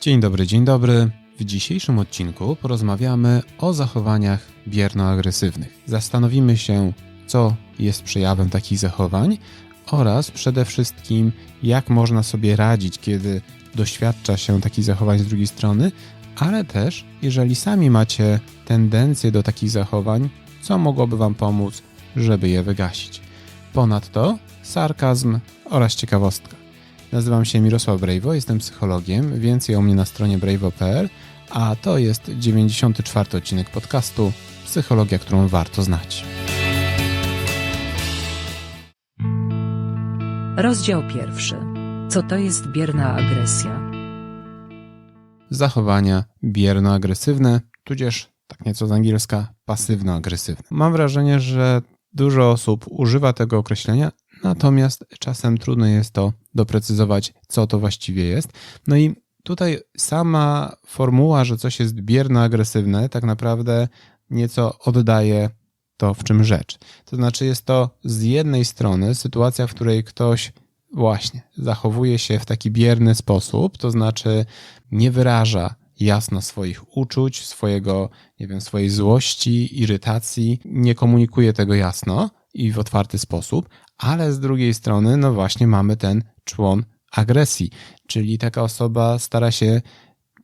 Dzień dobry, dzień dobry. W dzisiejszym odcinku porozmawiamy o zachowaniach bierno-agresywnych. Zastanowimy się, co jest przejawem takich zachowań oraz przede wszystkim, jak można sobie radzić, kiedy doświadcza się takich zachowań z drugiej strony, ale też, jeżeli sami macie tendencję do takich zachowań, co mogłoby Wam pomóc, żeby je wygasić. Ponadto sarkazm oraz ciekawostka. Nazywam się Mirosław Brejwo, jestem psychologiem. Więcej o mnie na stronie brejwo.pl, a to jest 94 odcinek podcastu Psychologia, którą warto znać. Rozdział pierwszy. Co to jest bierna agresja? Zachowania bierno-agresywne, tudzież tak nieco z angielska pasywno-agresywne. Mam wrażenie, że dużo osób używa tego określenia, natomiast czasem trudno jest to doprecyzować, co to właściwie jest. No i tutaj sama formuła, że coś jest bierno-agresywne, tak naprawdę nieco oddaje to, w czym rzecz. To znaczy, jest to z jednej strony sytuacja, w której ktoś właśnie zachowuje się w taki bierny sposób, to znaczy nie wyraża jasno swoich uczuć, swojego, nie wiem, swojej złości, irytacji, nie komunikuje tego jasno i w otwarty sposób, ale z drugiej strony, no właśnie, mamy ten człon agresji, czyli taka osoba stara się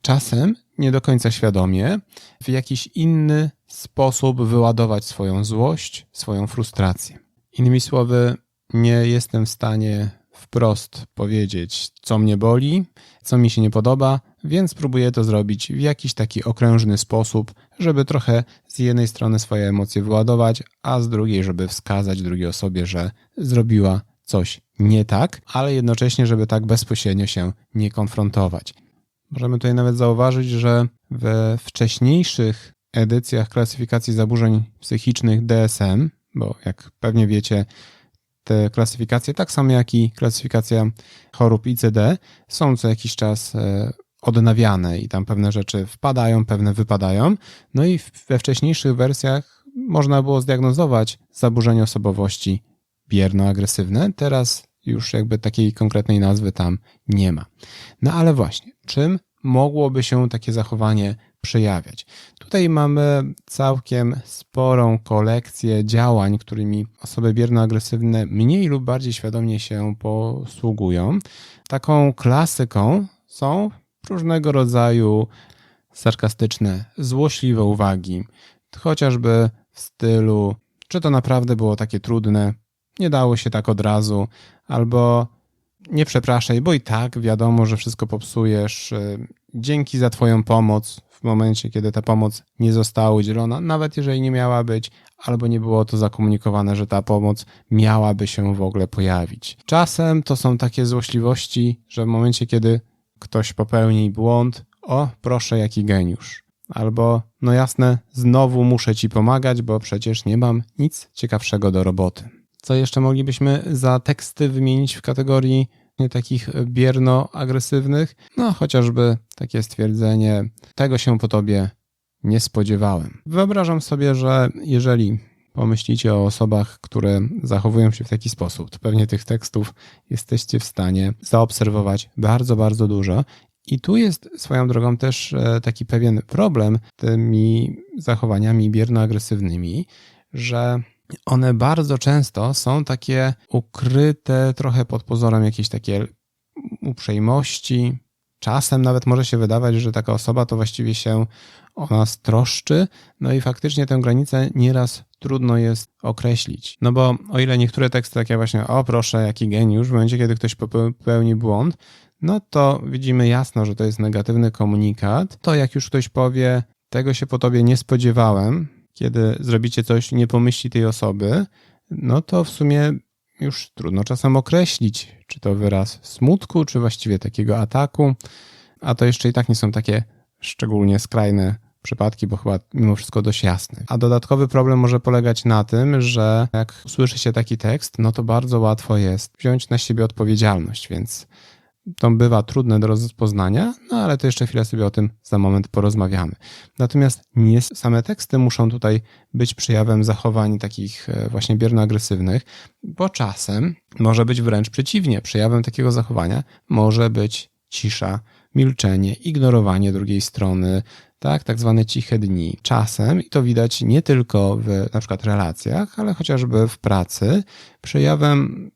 czasem, nie do końca świadomie, w jakiś inny sposób wyładować swoją złość, swoją frustrację. Innymi słowy, nie jestem w stanie wprost powiedzieć, co mnie boli, co mi się nie podoba, więc próbuję to zrobić w jakiś taki okrężny sposób, żeby trochę z jednej strony swoje emocje wyładować, a z drugiej, żeby wskazać drugiej osobie, że zrobiła coś nie tak, ale jednocześnie, żeby tak bezpośrednio się nie konfrontować. Możemy tutaj nawet zauważyć, że we wcześniejszych edycjach klasyfikacji zaburzeń psychicznych DSM, bo jak pewnie wiecie, te klasyfikacje, tak samo jak i klasyfikacja chorób ICD, są co jakiś czas e, odnawiane i tam pewne rzeczy wpadają, pewne wypadają. No i we wcześniejszych wersjach można było zdiagnozować zaburzenie osobowości bierno-agresywne. Teraz już jakby takiej konkretnej nazwy tam nie ma. No ale właśnie, czym mogłoby się takie zachowanie przejawiać? Tutaj mamy całkiem sporą kolekcję działań, którymi osoby bierno-agresywne mniej lub bardziej świadomie się posługują. Taką klasyką są różnego rodzaju sarkastyczne, złośliwe uwagi, chociażby w stylu, czy to naprawdę było takie trudne, nie dało się tak od razu, albo nie przepraszaj, bo i tak wiadomo, że wszystko popsujesz. Dzięki za Twoją pomoc w momencie, kiedy ta pomoc nie została udzielona, nawet jeżeli nie miała być, albo nie było to zakomunikowane, że ta pomoc miałaby się w ogóle pojawić. Czasem to są takie złośliwości, że w momencie, kiedy ktoś popełni błąd, o proszę, jaki geniusz. Albo, no jasne, znowu muszę ci pomagać, bo przecież nie mam nic ciekawszego do roboty. Co jeszcze moglibyśmy za teksty wymienić w kategorii takich bierno-agresywnych? No, chociażby takie stwierdzenie, tego się po tobie nie spodziewałem. Wyobrażam sobie, że jeżeli pomyślicie o osobach, które zachowują się w taki sposób, to pewnie tych tekstów jesteście w stanie zaobserwować bardzo, bardzo dużo. I tu jest swoją drogą też e, taki pewien problem tymi zachowaniami bierno-agresywnymi, że one bardzo często są takie ukryte trochę pod pozorem jakiejś takiej uprzejmości. Czasem nawet może się wydawać, że taka osoba to właściwie się o nas troszczy, no i faktycznie tę granicę nieraz trudno jest określić. No bo o ile niektóre teksty takie właśnie, o proszę, jaki geniusz, w momencie, kiedy ktoś popełni błąd, no to widzimy jasno, że to jest negatywny komunikat. To jak już ktoś powie, tego się po tobie nie spodziewałem, kiedy zrobicie coś, nie pomyśli tej osoby, no to w sumie już trudno czasem określić, czy to wyraz smutku, czy właściwie takiego ataku, a to jeszcze i tak nie są takie szczególnie skrajne przypadki, bo chyba mimo wszystko dość jasny. A dodatkowy problem może polegać na tym, że jak słyszy się taki tekst, no to bardzo łatwo jest wziąć na siebie odpowiedzialność, więc to bywa trudne do rozpoznania, no ale to jeszcze chwilę sobie o tym za moment porozmawiamy. Natomiast nie same teksty muszą tutaj być przejawem zachowań takich e, właśnie bierno-agresywnych, bo czasem może być wręcz przeciwnie. Przejawem takiego zachowania może być cisza, milczenie, ignorowanie drugiej strony, tak, tak zwane ciche dni. Czasem, i to widać nie tylko w na przykład relacjach, ale chociażby w pracy, przejawem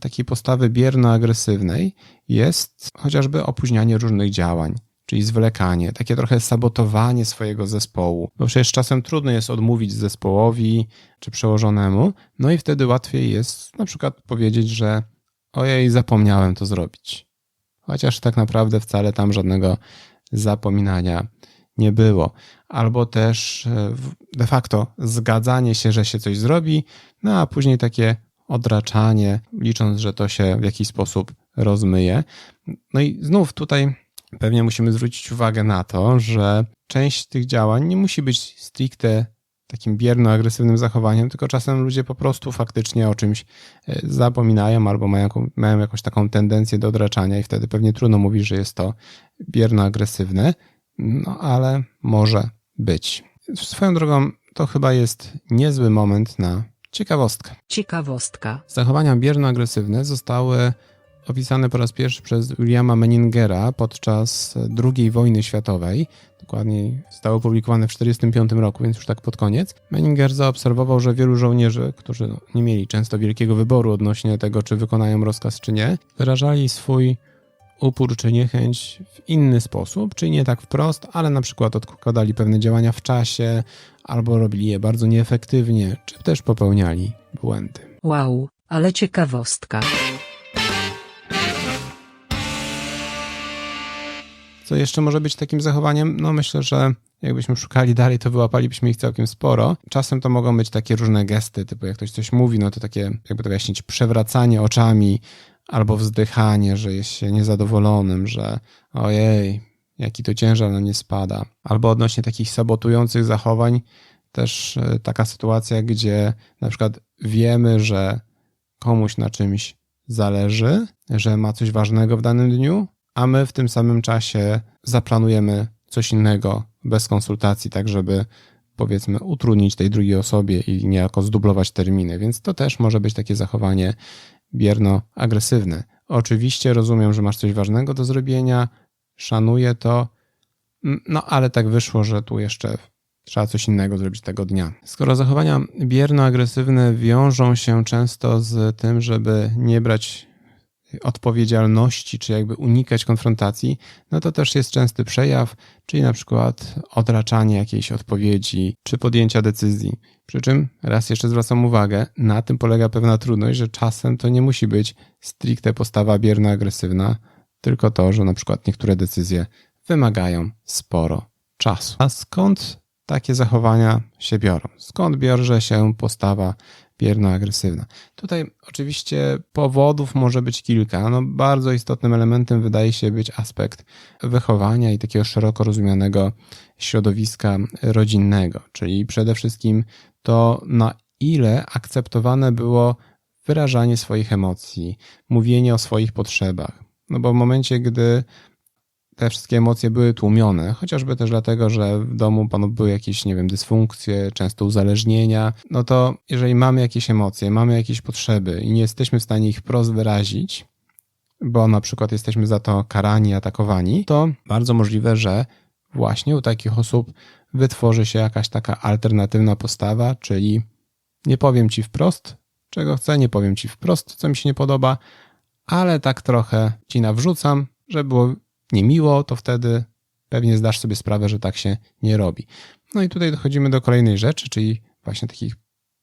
takiej postawy bierno-agresywnej jest chociażby opóźnianie różnych działań, czyli zwlekanie, takie trochę sabotowanie swojego zespołu. Bo przecież czasem trudno jest odmówić zespołowi czy przełożonemu, no i wtedy łatwiej jest na przykład powiedzieć, że ojej, zapomniałem to zrobić. Chociaż tak naprawdę wcale tam żadnego zapominania nie było. Albo też e, de facto zgadzanie się, że się coś zrobi, no a później takie odraczanie, licząc, że to się w jakiś sposób rozmyje. No i znów tutaj pewnie musimy zwrócić uwagę na to, że część tych działań nie musi być stricte takim bierno-agresywnym zachowaniem, tylko czasem ludzie po prostu faktycznie o czymś e, zapominają albo mają, mają jakąś taką tendencję do odraczania i wtedy pewnie trudno mówić, że jest to bierno-agresywne, no ale może być. Swoją drogą to chyba jest niezły moment na ciekawostkę. Ciekawostka. Zachowania bierno-agresywne zostały opisane po raz pierwszy przez Williama Meningera podczas II wojny światowej. Dokładniej zostały opublikowane w 1945 roku, więc już tak pod koniec. Meninger zaobserwował, że wielu żołnierzy, którzy nie mieli często wielkiego wyboru odnośnie tego, czy wykonają rozkaz, czy nie, wyrażali swój upór czy niechęć w inny sposób, czyli nie tak wprost, ale na przykład odkładali pewne działania w czasie, albo robili je bardzo nieefektywnie, czy też popełniali błędy. Wow, ale ciekawostka. Co jeszcze może być takim zachowaniem? No myślę, że jakbyśmy szukali dalej, to wyłapalibyśmy ich całkiem sporo. Czasem to mogą być takie różne gesty, typu jak ktoś coś mówi, no to takie, jakby to wyjaśnić, przewracanie oczami albo wzdychanie, że jest się niezadowolonym, że ojej, jaki to ciężar na nie spada. Albo odnośnie takich sabotujących zachowań, też e, taka sytuacja, gdzie na przykład wiemy, że komuś na czymś zależy, że ma coś ważnego w danym dniu, a my w tym samym czasie zaplanujemy coś innego bez konsultacji, tak żeby powiedzmy utrudnić tej drugiej osobie i niejako zdublować terminy. Więc to też może być takie zachowanie bierno-agresywne. Oczywiście rozumiem, że masz coś ważnego do zrobienia, szanuję to, no ale tak wyszło, że tu jeszcze trzeba coś innego zrobić tego dnia. Skoro zachowania bierno-agresywne wiążą się często z tym, żeby nie brać odpowiedzialności, czy jakby unikać konfrontacji, no to też jest częsty przejaw, czyli na przykład odraczanie jakiejś odpowiedzi, czy podjęcia decyzji. Przy czym, raz jeszcze zwracam uwagę, na tym polega pewna trudność, że czasem to nie musi być stricte postawa bierno-agresywna, tylko to, że na przykład niektóre decyzje wymagają sporo czasu. A skąd takie zachowania się biorą? Skąd bierze się postawa bierno-agresywna. Tutaj oczywiście powodów może być kilka. No, bardzo istotnym elementem wydaje się być aspekt wychowania i takiego szeroko rozumianego środowiska rodzinnego, czyli przede wszystkim to, na ile akceptowane było wyrażanie swoich emocji, mówienie o swoich potrzebach. No bo w momencie, gdy te wszystkie emocje były tłumione, chociażby też dlatego, że w domu były jakieś, nie wiem, dysfunkcje, często uzależnienia, no to jeżeli mamy jakieś emocje, mamy jakieś potrzeby i nie jesteśmy w stanie ich wprost wyrazić, bo na przykład jesteśmy za to karani, atakowani, to bardzo możliwe, że właśnie u takich osób wytworzy się jakaś taka alternatywna postawa, czyli nie powiem ci wprost, czego chcę, nie powiem ci wprost, co mi się nie podoba, ale tak trochę ci nawrzucam, żeby było niemiło, to wtedy pewnie zdasz sobie sprawę, że tak się nie robi. No i tutaj dochodzimy do kolejnej rzeczy, czyli właśnie takich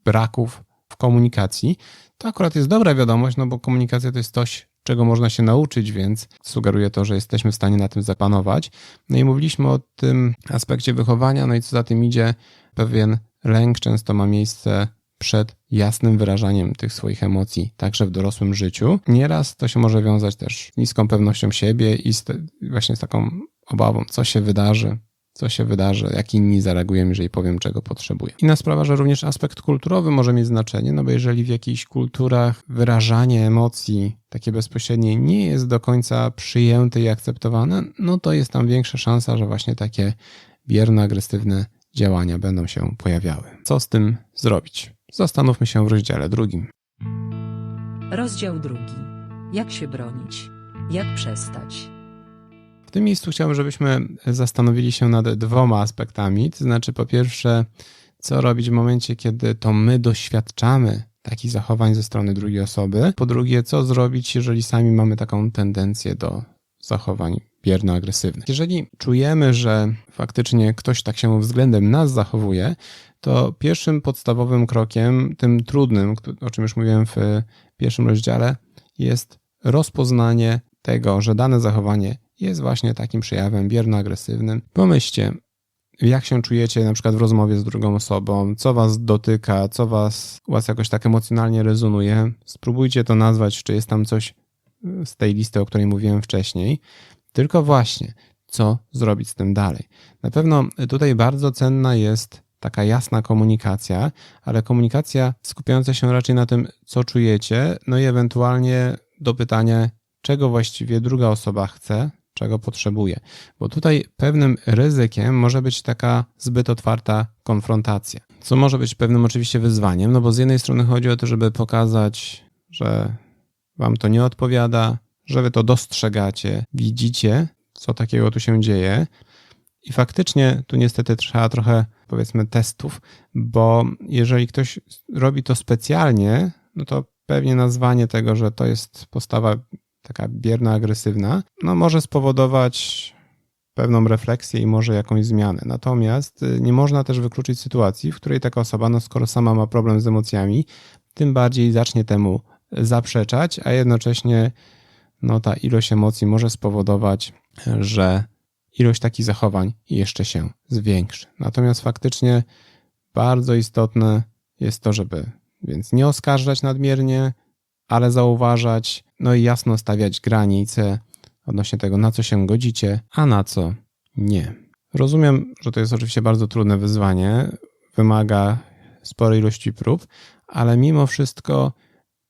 braków w komunikacji. To akurat jest dobra wiadomość, no bo komunikacja to jest coś, czego można się nauczyć, więc sugeruje to, że jesteśmy w stanie na tym zapanować. No i mówiliśmy o tym aspekcie wychowania, no i co za tym idzie, pewien lęk często ma miejsce przed jasnym wyrażaniem tych swoich emocji, także w dorosłym życiu. Nieraz to się może wiązać też z niską pewnością siebie i z te, właśnie z taką obawą, co się wydarzy, co się wydarzy, jak inni zareagują, jeżeli powiem, czego potrzebuję. Inna sprawa, że również aspekt kulturowy może mieć znaczenie, no bo jeżeli w jakichś kulturach wyrażanie emocji takie bezpośrednie nie jest do końca przyjęte i akceptowane, no to jest tam większa szansa, że właśnie takie bierno-agresywne działania będą się pojawiały. Co z tym zrobić? Zastanówmy się w rozdziale drugim. Rozdział drugi. Jak się bronić? Jak przestać? W tym miejscu chciałbym, żebyśmy zastanowili się nad dwoma aspektami. To znaczy, po pierwsze, co robić w momencie, kiedy to my doświadczamy takich zachowań ze strony drugiej osoby. Po drugie, co zrobić, jeżeli sami mamy taką tendencję do zachowań bierno-agresywnych. Jeżeli czujemy, że faktycznie ktoś tak się względem nas zachowuje, to pierwszym podstawowym krokiem, tym trudnym, o czym już mówiłem w pierwszym rozdziale, jest rozpoznanie tego, że dane zachowanie jest właśnie takim przejawem bierno-agresywnym. Pomyślcie, jak się czujecie na przykład w rozmowie z drugą osobą, co was dotyka, co was, was jakoś tak emocjonalnie rezonuje. Spróbujcie to nazwać, czy jest tam coś z tej listy, o której mówiłem wcześniej. Tylko właśnie, co zrobić z tym dalej. Na pewno tutaj bardzo cenna jest taka jasna komunikacja, ale komunikacja skupiająca się raczej na tym, co czujecie, no i ewentualnie do pytania, czego właściwie druga osoba chce, czego potrzebuje. Bo tutaj pewnym ryzykiem może być taka zbyt otwarta konfrontacja, co może być pewnym oczywiście wyzwaniem, no bo z jednej strony chodzi o to, żeby pokazać, że wam to nie odpowiada, że wy to dostrzegacie, widzicie, co takiego tu się dzieje. I faktycznie tu niestety trzeba trochę, powiedzmy, testów, bo jeżeli ktoś robi to specjalnie, no to pewnie nazwanie tego, że to jest postawa taka bierna, agresywna, no może spowodować pewną refleksję i może jakąś zmianę. Natomiast y, nie można też wykluczyć sytuacji, w której taka osoba, no skoro sama ma problem z emocjami, tym bardziej zacznie temu zaprzeczać, a jednocześnie no ta ilość emocji może spowodować, że ilość takich zachowań jeszcze się zwiększy. Natomiast faktycznie bardzo istotne jest to, żeby więc nie oskarżać nadmiernie, ale zauważać, no i jasno stawiać granice odnośnie tego, na co się godzicie, a na co nie. Rozumiem, że to jest oczywiście bardzo trudne wyzwanie, wymaga sporej ilości prób, ale mimo wszystko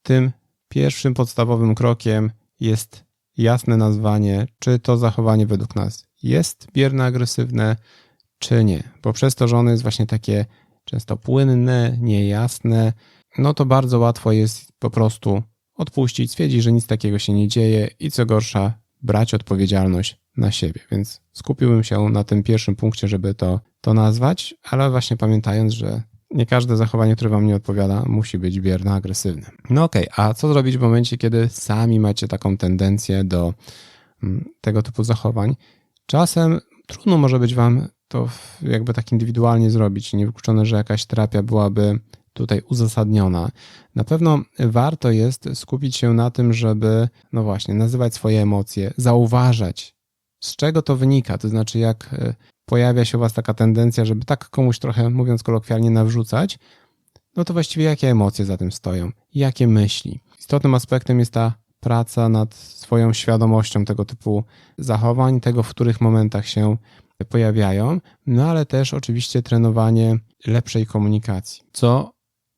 tym pierwszym podstawowym krokiem jest jasne nazwanie, czy to zachowanie według nas jest bierne, agresywne, czy nie. Bo przez to, że ono jest właśnie takie często płynne, niejasne, no to bardzo łatwo jest po prostu odpuścić, stwierdzić, że nic takiego się nie dzieje i co gorsza, brać odpowiedzialność na siebie. Więc skupiłbym się na tym pierwszym punkcie, żeby to, to nazwać, ale właśnie pamiętając, że nie każde zachowanie, które wam nie odpowiada, musi być bierne, agresywne. No okej, okay, a co zrobić w momencie, kiedy sami macie taką tendencję do mm, tego typu zachowań? Czasem trudno może być wam to jakby tak indywidualnie zrobić. Niewykluczone, że jakaś terapia byłaby tutaj uzasadniona. Na pewno warto jest skupić się na tym, żeby, no właśnie, nazywać swoje emocje, zauważać, z czego to wynika. To znaczy, jak e, pojawia się u Was taka tendencja, żeby tak komuś trochę, mówiąc kolokwialnie, nawrzucać, no to właściwie jakie emocje za tym stoją, jakie myśli. Istotnym aspektem jest ta praca nad swoją świadomością tego typu zachowań, tego, w których momentach się pojawiają, no ale też oczywiście trenowanie lepszej komunikacji, co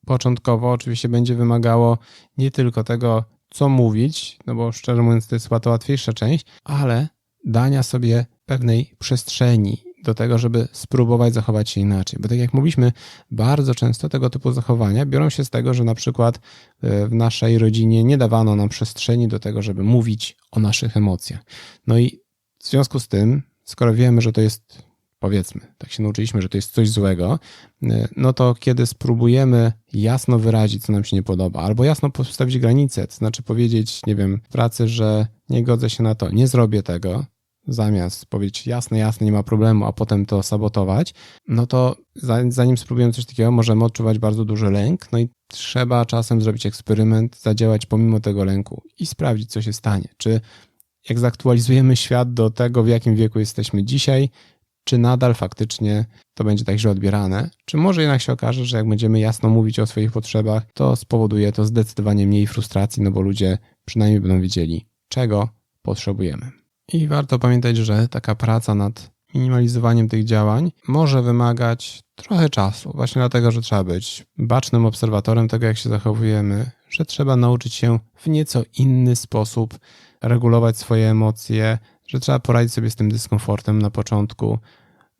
początkowo oczywiście będzie wymagało nie tylko tego, co mówić, no bo szczerze mówiąc, to jest chyba to łatwiejsza część, ale dania sobie pewnej przestrzeni do tego, żeby spróbować zachować się inaczej. Bo tak jak mówiliśmy, bardzo często tego typu zachowania biorą się z tego, że na przykład e, w naszej rodzinie nie dawano nam przestrzeni do tego, żeby mówić o naszych emocjach. No i w związku z tym, skoro wiemy, że to jest powiedzmy, tak się nauczyliśmy, że to jest coś złego, y, no to kiedy spróbujemy jasno wyrazić, co nam się nie podoba, albo jasno postawić granicę, to znaczy powiedzieć, nie wiem, w pracy, że nie godzę się na to, nie zrobię tego, zamiast powiedzieć jasne, jasne, nie ma problemu, a potem to sabotować, no to zanim spróbujemy coś takiego, możemy odczuwać bardzo duży lęk, no i trzeba czasem zrobić eksperyment, zadziałać pomimo tego lęku i sprawdzić, co się stanie. Czy jak zaktualizujemy świat do tego, w jakim wieku jesteśmy dzisiaj, czy nadal faktycznie to będzie tak źle odbierane, czy może jednak się okaże, że jak będziemy jasno mówić o swoich potrzebach, to spowoduje to zdecydowanie mniej frustracji, no bo ludzie przynajmniej będą wiedzieli, czego potrzebujemy. I warto pamiętać, że taka praca nad minimalizowaniem tych działań może wymagać trochę czasu, właśnie dlatego, że trzeba być bacznym obserwatorem tego, jak się zachowujemy, że trzeba nauczyć się w nieco inny sposób regulować swoje emocje, że trzeba poradzić sobie z tym dyskomfortem na początku,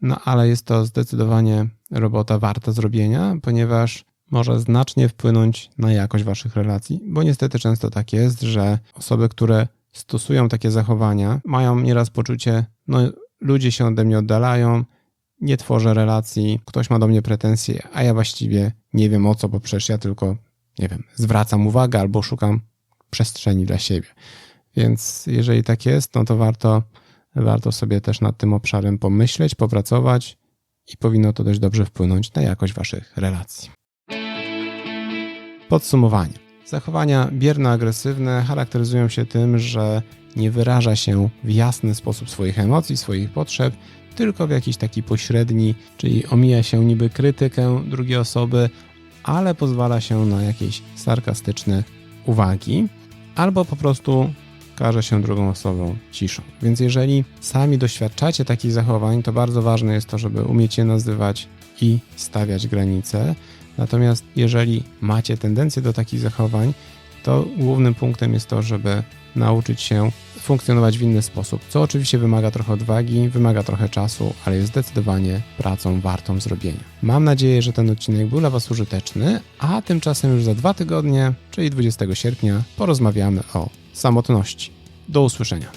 no ale jest to zdecydowanie robota warta zrobienia, ponieważ może znacznie wpłynąć na jakość waszych relacji, bo niestety często tak jest, że osoby, które stosują takie zachowania, mają nieraz poczucie no, ludzie się ode mnie oddalają, nie tworzę relacji, ktoś ma do mnie pretensje, a ja właściwie nie wiem o co, bo przecież ja tylko, nie wiem, zwracam uwagę albo szukam przestrzeni dla siebie. Więc jeżeli tak jest, no to warto, warto sobie też nad tym obszarem pomyśleć, popracować i powinno to dość dobrze wpłynąć na jakość waszych relacji. Podsumowanie. Zachowania bierno-agresywne charakteryzują się tym, że nie wyraża się w jasny sposób swoich emocji, swoich potrzeb, tylko w jakiś taki pośredni, czyli omija się niby krytykę drugiej osoby, ale pozwala się na jakieś sarkastyczne uwagi, albo po prostu każe się drugą osobą ciszą. Więc jeżeli sami doświadczacie takich zachowań, to bardzo ważne jest to, żeby umieć je nazywać i stawiać granice. Natomiast jeżeli macie tendencję do takich zachowań, to głównym punktem jest to, żeby nauczyć się funkcjonować w inny sposób, co oczywiście wymaga trochę odwagi, wymaga trochę czasu, ale jest zdecydowanie pracą wartą zrobienia. Mam nadzieję, że ten odcinek był dla Was użyteczny, a tymczasem już za dwa tygodnie, czyli 20 sierpnia, porozmawiamy o samotności. Do usłyszenia.